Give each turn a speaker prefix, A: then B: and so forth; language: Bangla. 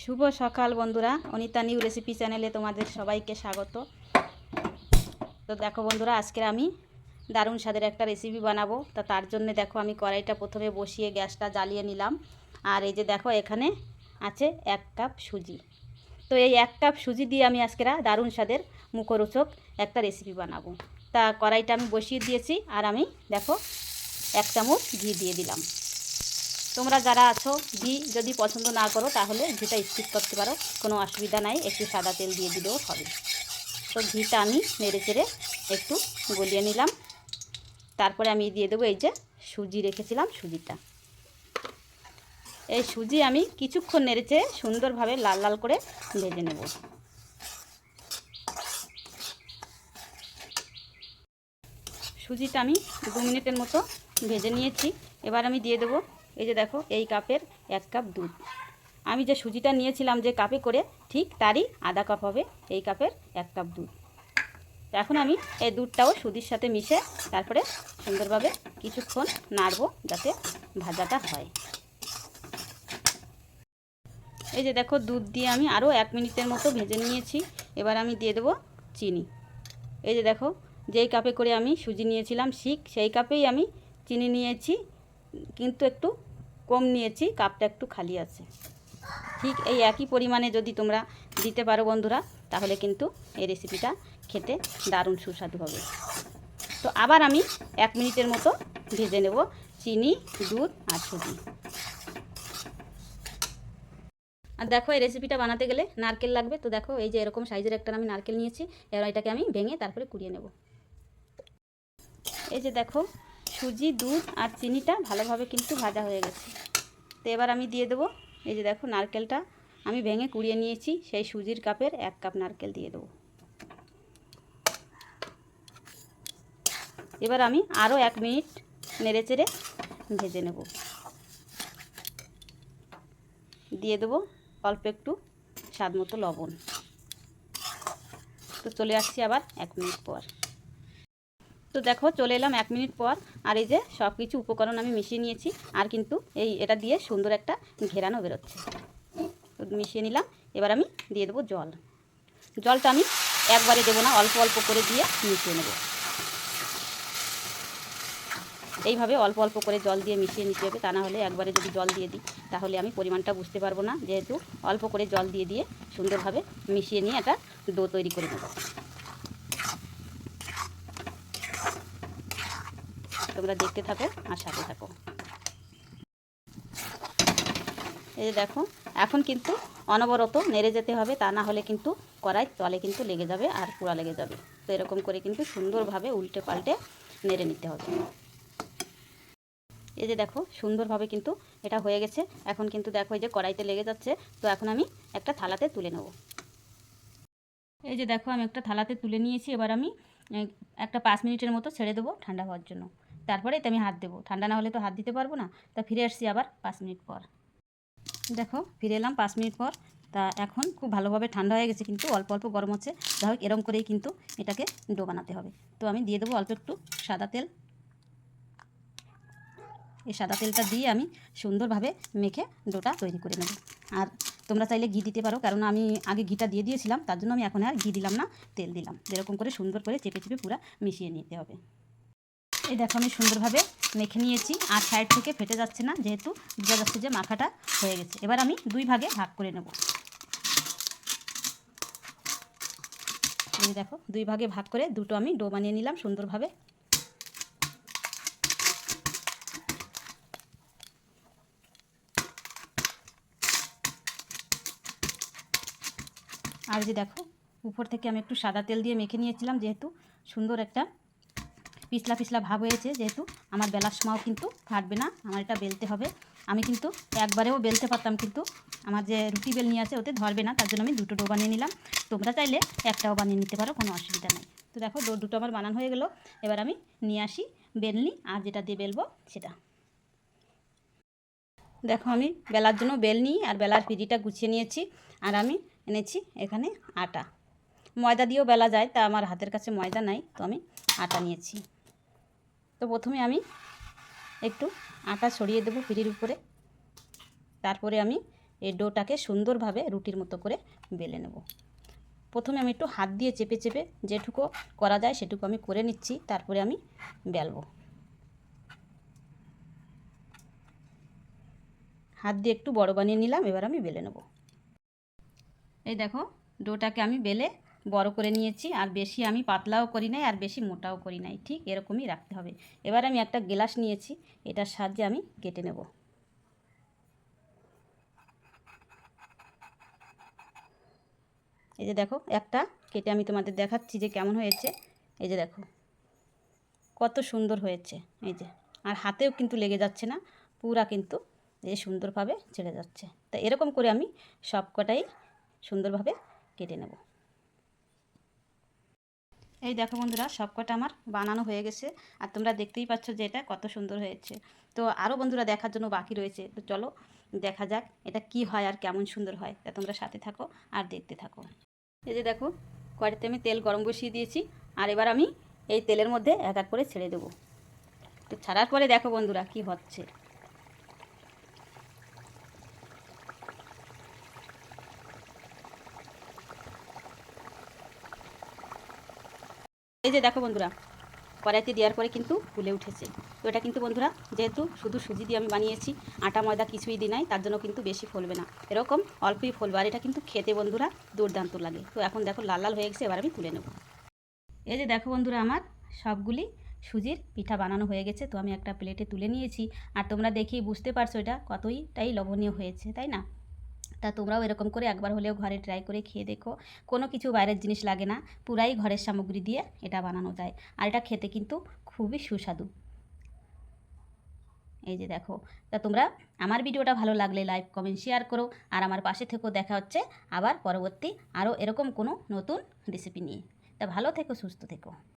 A: শুভ সকাল বন্ধুরা, অনিতা নিউ রেসিপি চ্যানেলে তোমাদের সবাইকে স্বাগত। তো দেখো বন্ধুরা আজকে আমি দারুণ স্বাদের একটা রেসিপি বানাবো। তা তার জন্য দেখো আমি কড়াইটা প্রথমে বসিয়ে গ্যাসটা জ্বালিয়ে নিলাম। আর এই যে দেখো, এখানে আছে এক কাপ সুজি। তো এই এক কাপ সুজি দিয়ে আমি আজকেরা দারুণ স্বাদের মুখরোচক একটা রেসিপি বানাবো। তা কড়াইটা আমি বসিয়ে দিয়েছি, আর আমি দেখো এক চামচ ঘি দিয়ে দিলাম। তোমরা যারা আছো, ঘি যদি পছন্দ না করো, তাহলে ঘিটা স্কিপ করতে পারো। কোনো অসুবিধা নাই, একটু সাদা তেল দিয়ে দিলেও হবে। তো ঘিটা আমি নেড়ে চেড়ে একটু গলিয়ে নিলাম। তারপরে আমি দিয়ে দেবো এই যে সুজি রেখেছিলাম, সুজিটা। এই সুজি আমি কিছুক্ষণ নেড়েচে সুন্দরভাবে লাল লাল করে ভেজে নেব। সুজিটা আমি দু মিনিটের মতো ভেজে নিয়েছি। এবার আমি দিয়ে দেবো এই যে দেখো, এই কাপের এক কাপ দুধ। আমি যে সুজিটা নিয়েছিলাম যে কাপে করে, ঠিক তারই আধা কাপ হবে এই কাপের এক কাপ দুধ। এখন আমি এই দুধটাও সুজির সাথে মিশে তারপরে সুন্দরভাবে কিছুক্ষণ নাড়বো যাতে ভাজাটা হয়। এই যে দেখো, দুধ দিয়ে আমি আরও এক মিনিটের মতো ভেজে নিয়েছি। এবার আমি দিয়ে দেবো চিনি। এই যে দেখো, যেই কাপে করে আমি সুজি নিয়েছিলাম শিক সেই কাপেই আমি চিনি নিয়েছি, কিন্তু একটু কম নিয়েছি, কাপটা একটু খালি আছে। ঠিক এই একই পরিমাণে যদি তোমরা দিতে পারো বন্ধুরা, তাহলে কিন্তু এই রেসিপিটা খেতে দারুণ সুস্বাদু হবে। তো আবার আমি এক মিনিটের মতো ভেজে নেব চিনি, দুধ আর সুজি আর দেখো এই রেসিপিটা বানাতে গেলে নারকেল লাগবে। তো দেখো এই যে এরকম সাইজের একটা আমি নারকেল নিয়েছি, এবার এটাকে আমি ভেঙে তারপরে কুড়িয়ে নেব। এই যে দেখো সুজি, দুধ আর চিনিটা ভালোভাবে কিন্তু ভাজা হয়ে গেছে। তো এবার আমি দিয়ে দেবো, এই যে দেখো নারকেলটা আমি ভেঙে কুড়িয়ে নিয়েছি, সেই সুজির কাপের এক কাপ নারকেল দিয়ে দেবো। এবার আমি আরও এক মিনিট নেড়ে চেড়ে ভেজে নেব। দিয়ে দেবো অল্প একটু স্বাদ মতো লবণ। তো চলে আসছি আবার এক মিনিট পর। তো দেখো চলে এলাম এক মিনিট পর। আর এই যে সব কিছু উপকরণ আমি মিশিয়ে নিয়েছি, আর কিন্তু এই এটা দিয়ে সুন্দর একটা ঘেরানো বেরোচ্ছে। মিশিয়ে নিলাম, এবার আমি দিয়ে দেবো জল। জলটা আমি একবারে দেবো না, অল্প অল্প করে দিয়ে মিশিয়ে নেব। এইভাবে অল্প অল্প করে জল দিয়ে মিশিয়ে নিতে হবে, তা না হলে একবারে যদি জল দিয়ে দিই, তাহলে আমি পরিমাণটা বুঝতে পারব না। যেহেতু অল্প করে জল দিয়ে দিয়ে সুন্দরভাবে মিশিয়ে নিয়ে একটা ডো তৈরি করে নেব। তোমরা দেখতে থাকো আর সাথে থাকো। এই যে দেখো, এখন কিন্তু অনবরত নেড়ে যেতে হবে, তা না হলে কিন্তু কড়াই তলে কিন্তু লেগে যাবে আর পোড়া লেগে যাবে। তো এরকম করে কিন্তু সুন্দরভাবে উল্টে পাল্টে নেড়ে নিতে হবে। এই যে দেখো, সুন্দরভাবে কিন্তু এটা হয়ে গেছে। এখন কিন্তু দেখো, এই যে কড়াইতে লেগে যাচ্ছে, তো এখন আমি একটা থালাতে তুলে নেব। এই যে দেখো, আমি একটা থালাতে তুলে নিয়েছি, এবার আমি একটা পাঁচ মিনিটের মতো ছেড়ে দেবো ঠান্ডা হওয়ার জন্য। তারপরে এতে আমি হাত দেবো। ঠান্ডা না হলে তো হাত দিতে পারব না। তা ফিরে আসছি আবার পাঁচ মিনিট পর। দেখো, ফিরে এলাম পাঁচ মিনিট পর। তা এখন খুব ভালোভাবে ঠান্ডা হয়ে গেছে কিন্তু অল্প অল্প গরম হচ্ছে। যা হোক, এরম করেই কিন্তু এটাকে ডো বানাতে হবে। তো আমি দিয়ে দেবো অল্প একটু সাদা তেল। এই সাদা তেলটা দিয়ে আমি সুন্দরভাবে মেখে ডোটা তৈরি করে নেব। আর তোমরা চাইলে ঘি দিতে পারো, কারণ আমি আগে ঘিটা দিয়ে দিয়েছিলাম, তার জন্য আমি এখন আর ঘি দিলাম না, তেল দিলাম। যেরকম করে সুন্দর করে চেপে চেপে পুরো মিশিয়ে নিতে হবে। এই দেখো আমি সুন্দরভাবে মেখে নিয়েছি, আর সাইড থেকে ফেটে যাচ্ছে না, যেহেতু বোঝা যাচ্ছে যে মাখাটা হয়ে গেছে। এবার আমি দুই ভাগে ভাগ করে নেব। এই দেখো, দুই ভাগে ভাগ করে দুটো আমি ডো বানিয়ে নিলাম সুন্দরভাবে। আর যে দেখো, উপর থেকে আমি একটু সাদা তেল দিয়ে মেখে নিয়েছিলাম, যেহেতু সুন্দর একটা পিছলা পিছলা ভাব হয়েছে যেহেতু আমার বেলার সময়ও কিন্তু ফাটবে না, আমার এটা বেলতে হবে। আমি কিন্তু একবারেও বেলতে পারতাম কিন্তু আমার যে রুটি বেল নিয়ে আছে ওতে ধরবে না, তার জন্য আমি দুটো ডো বানিয়ে নিলাম। তোমরা চাইলে একটাও বানিয়ে নিতে পারো, কোনো অসুবিধা নেই। তো দেখো, ডো দুটো আমার বানানো হয়ে গেল। এবার আমি নিয়ে আসি বেলনি, আর যেটা দিয়ে বেলবো সেটা। দেখো, আমি বেলার জন্য বেল নিই আর বেলার পিড়িটা গুছিয়ে নিয়েছি, আর আমি এনেছি এখানে আটা। ময়দা দিয়েও বেলা যায়, তা আমার হাতের কাছে ময়দা নাই, তো আমি আটা নিয়েছি। তো প্রথমে আমি একটু আটা ছড়িয়ে দেবো পিড়ির উপরে। তারপরে আমি এই ডোটাকে সুন্দরভাবে রুটির মতো করে বেলে নেব। প্রথমে আমি একটু হাত দিয়ে চেপে চেপে যেটুকু করা যায় সেটুকু আমি করে নিচ্ছি, তারপরে আমি বেলবো। হাত দিয়ে একটু বড় বানিয়ে নিলাম, এবার আমি বেলে নেব। এই দেখো, ডোটাকে আমি বেলে বড় করে নিয়েছি, আর বেশি আমি পাতলাও করি নাই, আর বেশি মোটাও করি নাই। ঠিক এরকমই রাখতে হবে। এবার আমি একটা গ্লাস নিয়েছি, এটার সাহায্যে আমি কেটে নেব। এই যে দেখো, একটা কেটে আমি তোমাদের দেখাচ্ছি যে কেমন হয়েছে। এই যে দেখো, কত সুন্দর হয়েছে। এই যে, আর হাতেও কিন্তু লেগে যাচ্ছে না, পুরা কিন্তু এই সুন্দরভাবে ছেড়ে যাচ্ছে। তা এরকম করে আমি সব কটাই সুন্দরভাবে কেটে নেব। এই দেখো বন্ধুরা সব কটা আমার বানানো হয়ে গেছে আর তোমরা দেখতেই পাচ্ছ যে এটা কত সুন্দর হয়েছে। তো আরও বন্ধুরা দেখার জন্য বাকি রয়েছে। তো চলো দেখা যাক এটা কি হয় আর কেমন সুন্দর হয়। তা তোমরা সাথে থাকো আর দেখতে থাকো। এই যে দেখো, কড়াইতে আমি তেল গরম বসিয়ে দিয়েছি আর এবার আমি এই তেলের মধ্যে এক এক করে ছেড়ে দেবো। তো ছাড়ার পরে দেখো বন্ধুরা কি হচ্ছে। এই যে দেখো বন্ধুরা, কড়াইতে দেওয়ার পরে কিন্তু ফুলে উঠেছে। তো এটা কিন্তু বন্ধুরা, যেহেতু শুধু সুজি দিয়ে আমি বানিয়েছি, আটা, ময়দা কিছুই দিই নাই, তার জন্য কিন্তু বেশি ফলবে না। এরকম অল্পই ফলবে, আর এটা কিন্তু খেতে বন্ধুরা দুর্দান্ত লাগে। তো এখন দেখো লাল লাল হয়ে গেছে, এবার আমি তুলে নেব। এই যে দেখো বন্ধুরা আমার সবগুলি সুজির পিঠা বানানো হয়ে গেছে, তো আমি একটা প্লেটে তুলে নিয়েছি। আর তোমরা দেখেই বুঝতে পারছ এটা কতইটাই লবণীয় হয়েছে, তাই না? তা তোমরাও এরকম করে একবার হলেও ঘরে ট্রাই করে খেয়ে দেখো। কোনো কিছু বাইরের জিনিস লাগে না, পুরাই ঘরের সামগ্রী দিয়ে এটা বানানো যায়। আর এটা খেতে কিন্তু খুবই সুস্বাদু। এই যে দেখো, তা তোমরা আমার ভিডিওটা ভালো লাগলে লাইক কমেন্ট শেয়ার করো। আর আমার পাশে থেকেও দেখা হচ্ছে আবার পরবর্তী আরও এরকম কোনো নতুন রেসিপি নিয়ে। তা ভালো থেকো, সুস্থ থেকো।